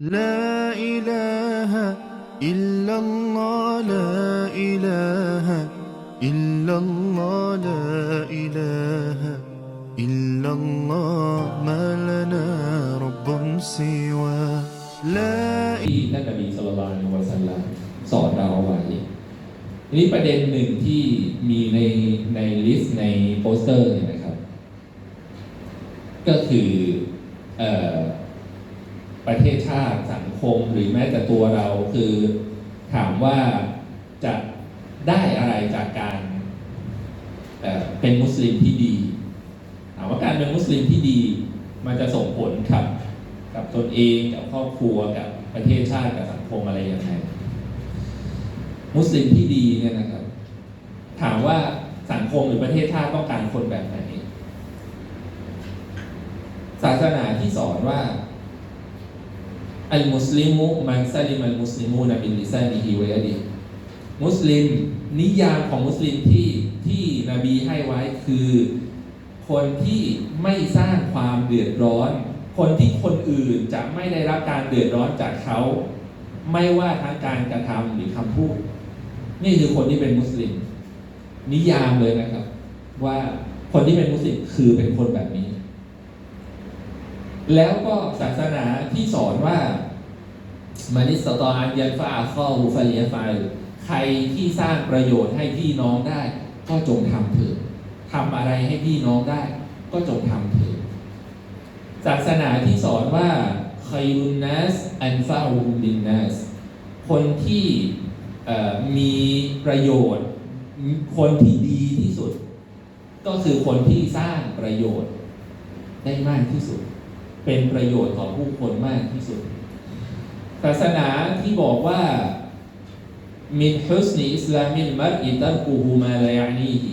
لا إله إلا الله لا إله إلا الله لا إله إلا الله ما لنا رب سوى لا ที่ท่านนบีสุลต่านวะสัลลัมสอนเราเอาไว้ทีนี้ประเด็นหนึ่งที่มีในในลิสต์ในโปสเตอร์เนี่ยนะครับ ก็คือ าติสังคมหรือแม้แต่ตัวเราคือถามว่าจะได้อะไรจากการเเป็นมุสลิมที่ดีถามว่าการเป็นมุสลิมที่ดี มันจะส่งผลกับกับตนเองกับครอบครัวกับประเทศชาติกับสังคมอะไรยังไงมุสลิมที่ดีเนี่ยนะครับ ถามว่าสังคมหรือประเทศชาติต้องการคนแบบไหนศาสนาที่สอนว่า อัลมุสลิมุมันซาลิมัลมุสลิมูนบิลลิซานิฮิวะยะดิมุสลิม นิยามของมุสลิมที่ที่นบีให้ไว้คือ คนที่ไม่สร้างความเดือดร้อน คนที่คนอื่นจะไม่ได้รับการเดือดร้อนจากเขา ไม่ว่าทั้งการกระทำหรือคำพูด นี่คือคนที่เป็นมุสลิม นิยามเลยนะครับ ว่าคนที่เป็นมุสลิมคือเป็นคนแบบนี้ แล้วก็ศาสนาที่สอนว่า มานิสตออันยันฟาข้อหูฟาเลียฟาใครที่สร้างประโยชน์ให้พี่น้องได้ ก็จงทำเถิดทำอะไรให้พี่น้องได้ ก็จงทำเถิดศาสนาที่สอนว่าคยุนนัสอันฟาอุมลินนัสคนที่มีประโยชน์ คนที่ดีที่สุด ก็คือคนที่สร้างประโยชน์ได้มากที่สุด เป็นประโยชน์ต่อผู้คนมากที่สุด ศาสนาที่บอกว่ามินฮุสนีอิสลามินมัดอิตัรกูฮูมาลายานีฮิ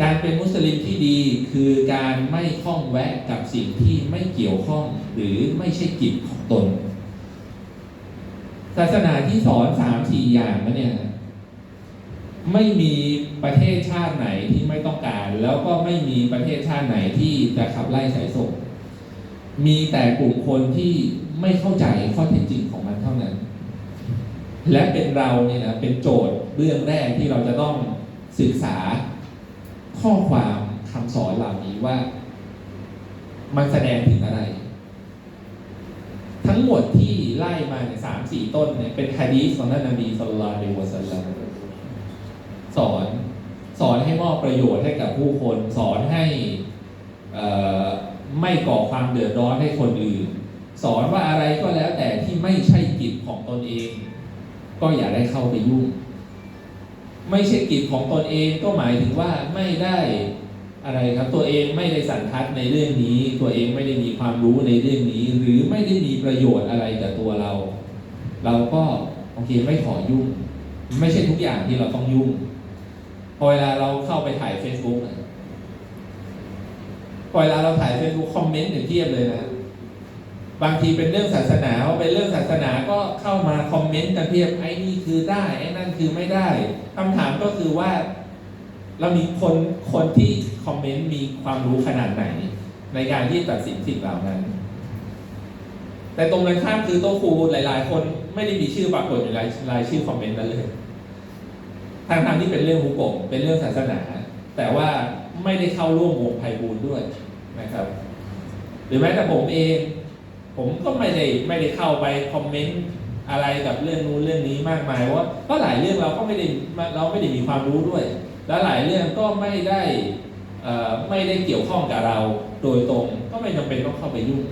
การเป็นมุสลิมที่ดีคือการไม่ข้องแวะกับสิ่งที่ไม่เกี่ยวข้องหรือไม่ใช่กิจของตน ศาสนาที่สอนสามสี่อย่างนะเนี่ยไม่มีประเทศชาติไหนที่ไม่ต้องการ แล้วก็ไม่มีประเทศชาติไหนที่จะขับไล่สายส่ง มีแต่กลุ่มคนที่ไม่เข้าใจข้อเท็จจริงของมันเท่านั้น และเป็นเราเนี่ยนะเป็นโจทย์เรื่องแรกที่เราจะต้องศึกษาข้อความคำสอนเหล่านี้ว่า มันแสดงถึงอะไร ทั้งหมดที่ไล่มาในสามสี่ต้นเนี่ยเป็นฮะดีษของท่านนบีสุลต่านวะสัลลัมสอนสอนให้มอบประโยชน์ให้กับผู้คน สอนให้อ่อ ไม่ก่อความเดือดร้อนให้คนอื่น สอนว่าอะไรก็แล้วแต่ที่ไม่ใช่กิจของตนเอง ก็อย่าได้เข้าไปยุ่ง ไม่ใช่กิจของตนเองก็หมายถึงว่าไม่ได้อะไรครับตัวเองไม่ได้สันทัดในเรื่องนี้ ตัวเองไม่ได้มีความรู้ในเรื่องนี้ หรือไม่ได้มีประโยชน์อะไรกับตัวเรา เราก็โอเคไม่ขอยุ่ง ไม่ใช่ทุกอย่างที่เราต้องยุ่งพอเวลาเราเข้าไปถ่าย Facebook อะ พอเวลาเราถ่าย Facebook คอมเมนต์เนี่ยเทียบเลยนะ บางทีเป็นเรื่องศาสนาว่าเป็นเรื่องศาสนาก็เข้ามาคอมเมนต์กันเพียบไอ้นี่คือได้ไอ้นั่นคือไม่ได้คำถามก็คือว่า เรามีคนคนที่คอมเมนต์มีความรู้ขนาดไหน ในการที่ตัดสินสิ่งเหล่านั้น แต่ตรงกันข้ามคือโต๊ะครูหลาย ๆ คนไม่ได้มีชื่อปรากฏอยู่ในรายชื่อคอมเมนต์นั้นเลยทางทางๆที่เป็นเรื่องฮุกกเป็นเรื่องศาสนา แต่ว่าไม่ได้เข้าร่วมวงไพบูลด้วย นะครับ หรือแม้แต่ผมเอง ผมก็ไม่ได้ไม่ได้เข้าไปคอมเมนต์อะไรกับเรื่องนู้นเรื่องนี้มากมายว่าเพราะหลายเรื่องเราก็ไม่ได้เราไม่ได้มีความรู้ด้วย และหลายเรื่องก็ไม่ได้ไม่ได้เกี่ยวข้องกับเราโดยตรง ก็ไม่จำเป็นต้องเข้าไปยุ่ง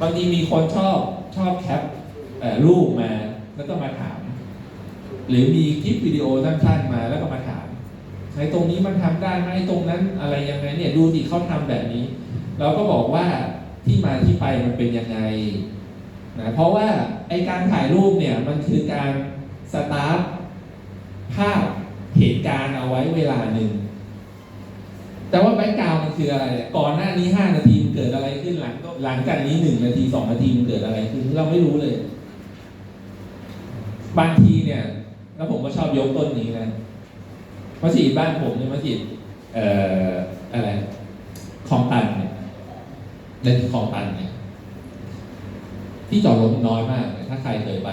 บางทีมีคนชอบชอบแคปรูปมาแล้วก็มาถาม หรือมีคลิปวิดีโอสั้นๆมาแล้วก็มาถาม ไอ้ตรงนี้มันทำได้ไหมตรงนั้นอะไรยังไงเนี่ยดูสิเขาทำแบบนี้ เราก็บอกว่าที่มาที่ไปมันเป็นยังไงนะเพราะว่าไอการถ่ายรูปเนี่ยมันคือการสตาร์ทภาพเหตุการณ์เอาไว้เวลาหนึ่ง แต่ว่าแบ็กกราวมันคืออะไร ก่อนหน้านี้ห้านาทีมันเกิดอะไรขึ้นหลังหลังจากนี้หนึ่งนาทีสองนาทีมันเกิดอะไรขึ้น เราไม่รู้เลย บางทีเนี่ย แล้วผมก็ชอบยกต้นนี้นะ มัสยิดบ้านผมเนี่ยมัสยิดเอ่ออะไรคลองตันเนี่ยในคลองตันเนี่ยที่จอดรถน้อยมาก ถ้าใครเคยไป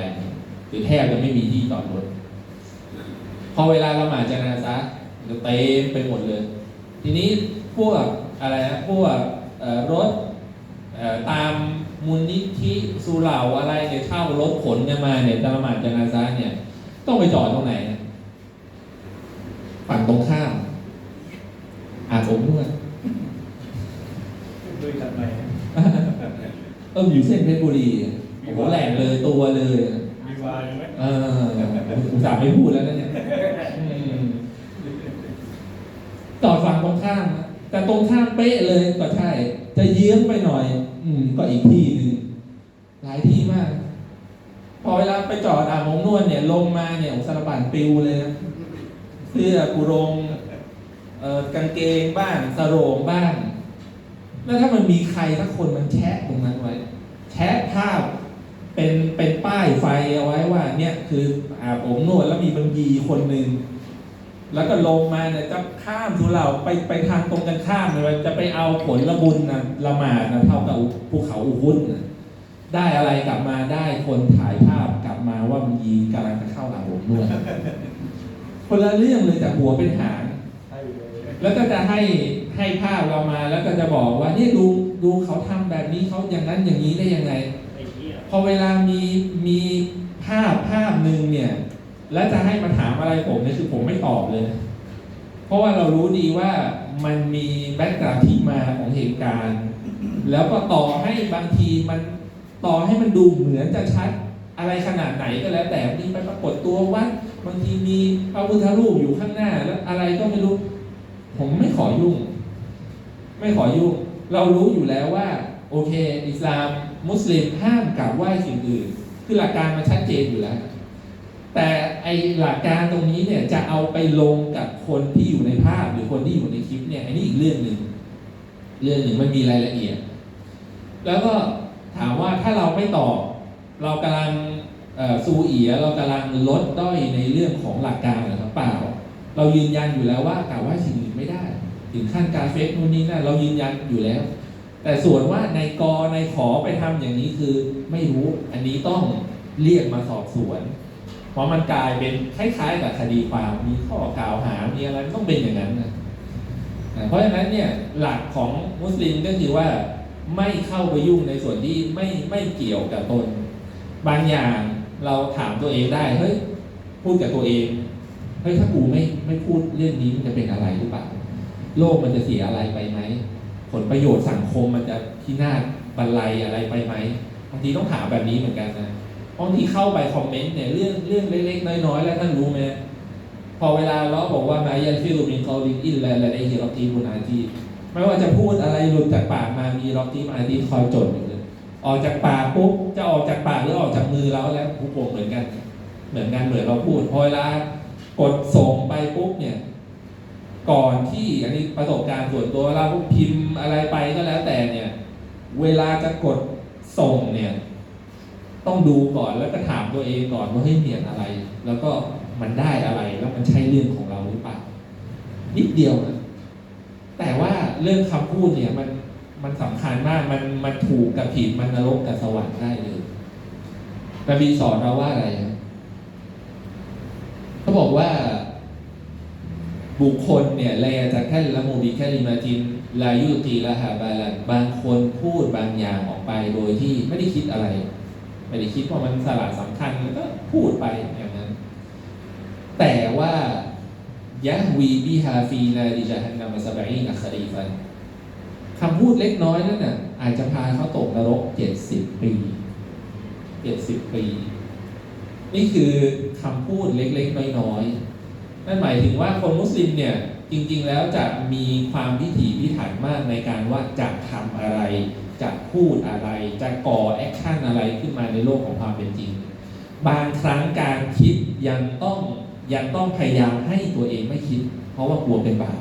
หรือแทบจะไม่มีที่จอดรถ พอเวลาละหมาดจานาซะจะเต็มไปหมดเลย ทีนี้พวกอะไรนะพวกรถตามมูลนิธิสุเหร่าอะไรเนี่ยเช่ารถขนกันมาเนี่ยจะละหมาดจานาซะเนี่ย ต้องไปจอดตรงไหนนะ ฝั่งตรงข้ามอาบผมนวดด้วยกันไหมเอออยู่เส้นเพชรบุรีโอ้โหแหลกเลยตัวเลยมีวายไหมเอออุตส่าห์ไม่พูดแล้วนะเนี่ยอืมจอดฝั่งตรงข้ามนะแต่ตรงข้ามเป๊ะเลยก็ใช่ จะเยื้องไปหน่อย อืม ก็อีกที่หนึ่งหลายที่มาก พอเวลาไปจอดอ่างของนวดเนี่ย ลงมาเนี่ยสารบันปิวเลยนะเสื้อกุรงกางเกงบ้างสโรงบ้าง แล้วถ้ามันมีใครสักคนมันแชะตรงนั้นไว้ แชะภาพเป็นเป็นป้ายไฟเอาไว้ว่า เนี่ยคืออาบผมนวดแล้วมีบัญญีคนหนึ่งแล้วก็ลงมาเนี่ยจะข้ามสุเราไปไปทางตรงกันข้ามเลยจะไปเอาผลละบุญนะละหมาดนะเท่ากับภูเขาอุคุนนะได้อะไรกลับมาได้คนถ่ายภาพกลับมาว่าบัญญีกำลังจะเข้าอาบผมนวด คนละเรื่องเลยจากหัวเป็นหางแล้วก็จะให้ให้ภาพเรามาแล้วก็จะบอกว่าเนี่ยดูดูเขาทำแบบนี้เขาอย่างนั้นอย่างนี้ได้ยังไง พอเวลามีมีภาพภาพหนึ่งเนี่ย แล้วจะให้มาถามอะไรผมเนี่ยคือผมไม่ตอบเลย เพราะว่าเรารู้ดีว่ามันมีแบ็กกราวที่มาของเหตุการณ์ แล้วก็ต่อให้บางทีมันต่อให้มันดูเหมือนจะชัดอะไรขนาดไหนก็แล้วแต่มีไปปรากฏตัววัด บางทีมีพระพุทธรูปอยู่ข้างหน้าแล้วอะไรก็ไม่รู้ ผมไม่ขอยุ่ง ไม่ขอยุ่ง เรารู้อยู่แล้วว่า โอเค อิสลามมุสลิมห้ามกราบไหว้สิ่งอื่น คือหลักการมันชัดเจนอยู่แล้ว แต่ไอหลักการตรงนี้เนี่ยจะเอาไปลงกับคนที่อยู่ในภาพหรือคนที่อยู่ในคลิปเนี่ยอันนี้อีกเรื่องหนึ่งเรื่องหนึ่งมันมีรายละเอียด แล้วก็ถามว่าถ้าเราไม่ตอบเรากำลัง ซูเอียเรากำลังลดด้อยในเรื่องของหลักการหรือเปล่า เรายืนยันอยู่แล้วว่ากล่าวว่าสิ่งอื่นไม่ได้ ถึงขั้นการเฟกนู่นนี่นั่นเรายืนยันอยู่แล้ว แต่ส่วนว่าในกอในขอไปทำอย่างนี้คือไม่รู้อันนี้ต้องเรียกมาสอบสวน เพราะมันกลายเป็นคล้ายๆกับคดีความมีข้อกล่าวหา มีอะไรต้องเป็นอย่างนั้นนะเพราะฉะนั้นเนี่ยหลักของมุสลิมก็คือว่าไม่เข้าไปยุ่งในส่วนที่ไม่ไม่เกี่ยวกับตน บางอย่าง เราถามตัวเองได้เฮ้ยพูดกับตัวเองเฮ้ยถ้ากูไม่ไม่พูดเรื่องนี้มันจะเป็นอะไรหรือเปล่าโลกมันจะเสียอะไรไปไหมผลประโยชน์สังคมมันจะพินาศบรรลัยอะไรไปไหมบางทีต้องถามแบบนี้เหมือนกันนะบางทีเข้าไปคอมเมนต์เนี่ยเรื่องเรื่องเล็กๆน้อยๆแล้วท่านรู้ไหมพอเวลาเราบอกว่ามายันฟิลมินคอลินอินและและไอฮิรอตีบุนาทีไม่ว่าจะพูดอะไรหลุดจากปากมามีรอตีมาทีคอยจดอยู่เลย ออกจากปากปุ๊บจะออกจากปากหรือออกจากมือเราแล้วผู้ปกเหมือนกัน เหมือนกันเหมือนเราพูดพอเวลากดส่งไปปุ๊บเนี่ย ก่อนที่อันนี้ประสบการณ์ส่วนตัวเวลาพิมพ์อะไรไปก็แล้วแต่เนี่ย เวลาจะกดส่งเนี่ย ต้องดูก่อนแล้วก็ถามตัวเองก่อนว่าเฮ้ยเปลี่ยนอะไร แล้วก็มันได้อะไรแล้วมันใช่เรื่องของเราหรือเปล่านิดเดียวนะแต่ว่าเรื่องคำพูดเนี่ยมัน มันสำคัญมาก มันมันถูกกับผิดมันนรกกับสวรรค์ได้เลยนบีสอนเราว่าอะไรเขาบอกว่า บุคคลเนี่ยแลจะแค่ละมูบิแค่ลิมาจินลายุตีละหาบาลันบางคนพูดบางอย่างออกไปโดยที่ไม่ได้คิดอะไร ไม่ได้คิดว่ามันสาระสำคัญแล้วก็พูดไปอย่างนั้น แต่ว่ายะวีบิฮาฟีนาดิจาฮันนามาสบาอีนักคดีฟัน คำพูดเล็กน้อยนั่นน่ะอาจจะพาเขาตกนรกเจ็ดสิบปีเจ็ดสิบปี นี่คือคำพูดเล็กๆน้อยๆนั่นหมายถึงว่าคนมุสลิมเนี่ยจริงๆแล้วจะมีความพิถีพิถันมากในการว่าจะทำอะไร จะพูดอะไร จะก่อแอคชั่นอะไรขึ้นมาในโลกของความเป็นจริง บางครั้งการคิดยังต้องยังต้องพยายามให้ตัวเองไม่คิด เพราะว่ากลัวเป็นบาป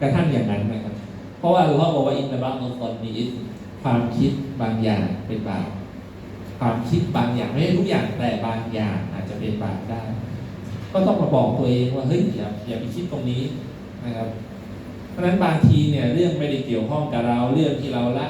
กระทั่งอย่างนั้นนะครับ เพราะว่าเราบอกว่าอินนบะนตอนนี้ความคิดบางอย่างเป็นบาปความคิดบางอย่างไม่ใช่ทุกอย่างแต่บางอย่างอาจจะเป็นบาปได้ ก็ต้องมาบอกตัวเองว่าเฮ้ยอย่าอย่าไปคิดตรงนี้นะครับ เพราะฉะนั้นบางทีเนี่ยเรื่องไม่ได้เกี่ยวข้องกับเราเรื่องที่เราละ